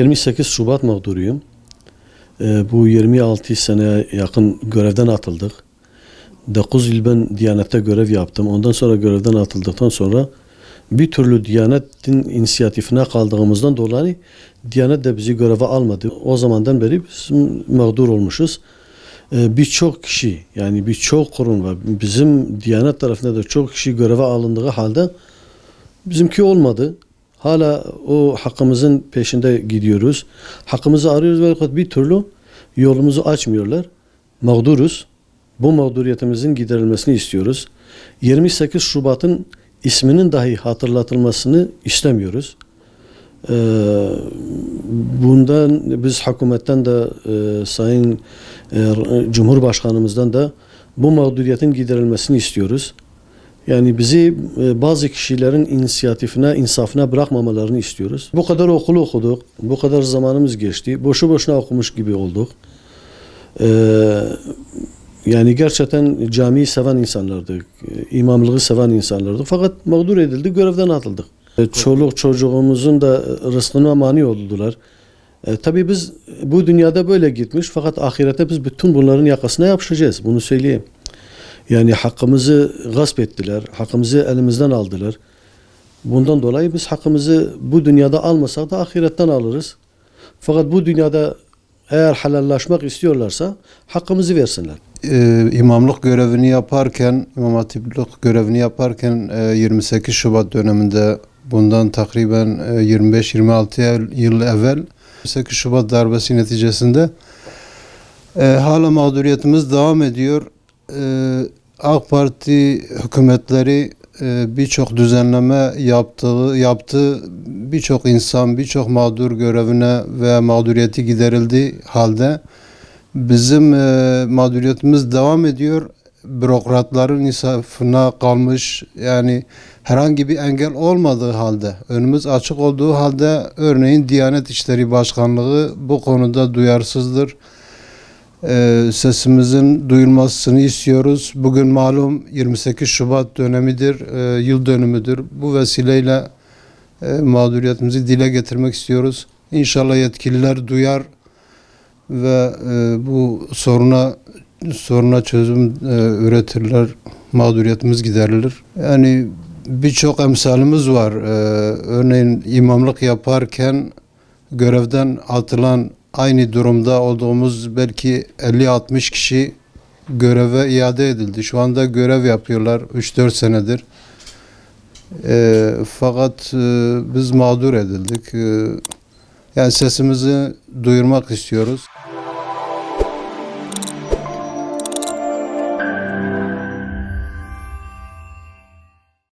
28 Şubat mağduruyum. Ee, bu 26 seneye yakın görevden atıldık. 9 yıl ben Diyanet'te görev yaptım. Ondan sonra görevden atıldıktan sonra bir türlü Diyanet'in inisiyatifine kaldığımızdan dolayı Diyanet de bizi göreve almadı. O zamandan beri biz mağdur olmuşuz. Ee, birçok kişi yani birçok kurum var. Bizim Diyanet tarafında da çok kişi göreve alındığı halde bizimki olmadı. Hala o hakkımızın peşinde gidiyoruz. Hakkımızı arıyoruz ve bir türlü yolumuzu açmıyorlar. Mağduruz. Bu mağduriyetimizin giderilmesini istiyoruz. 28 Şubat'ın isminin dahi hatırlatılmasını istemiyoruz. Ee, bundan biz hükümetten de e, Sayın e, Cumhurbaşkanımızdan da bu mağduriyetin giderilmesini istiyoruz. Yani bizi e, bazı kişilerin inisiyatifine, insafına bırakmamalarını istiyoruz. Bu kadar okulu okuduk, bu kadar zamanımız geçti. Boşu boşuna okumuş gibi olduk. Ee, yani gerçekten camiyi seven insanlardık, e, imamlığı seven insanlardık. Fakat mağdur edildik, görevden atıldık. E, Çoluk çocuğumuzun da rızkına mani oldular. E, tabii biz bu dünyada böyle gitmiş fakat ahirette biz bütün bunların yakasına yapışacağız. Bunu söyleyeyim. Yani hakkımızı gasp ettiler, hakkımızı elimizden aldılar. Bundan dolayı biz hakkımızı bu dünyada almasak da ahiretten alırız. Fakat bu dünyada eğer helallaşmak istiyorlarsa hakkımızı versinler. e, imamlık görevini yaparken, imam hatiplik görevini yaparken e, 28 Şubat döneminde bundan takriben e, 25-26 yıl evvel 28 Şubat darbesi neticesinde e, hala mağduriyetimiz devam ediyor. E, AK Parti hükümetleri e, birçok düzenleme yaptığı yaptı birçok insan birçok mağdur görevine ve mağduriyeti giderildi halde Bizim e, mağduriyetimiz devam ediyor. Bürokratların insafına kalmış yani herhangi bir engel olmadığı halde, önümüz açık olduğu halde örneğin Diyanet İşleri Başkanlığı bu konuda duyarsızdır. E, sesimizin duyulmasını istiyoruz. Bugün malum 28 Şubat dönemidir, e, yıl dönümüdür. Bu vesileyle e, mağduriyetimizi dile getirmek istiyoruz. İnşallah yetkililer duyar ve e, bu soruna soruna çözüm e, üretirler, mağduriyetimiz giderilir. Yani birçok emsalimiz var. E, örneğin imamlık yaparken görevden atılan aynı durumda olduğumuz belki 50-60 kişi göreve iade edildi. Şu anda görev yapıyorlar 3-4 senedir. E, fakat e, biz mağdur edildik. E, yani sesimizi duyurmak istiyoruz.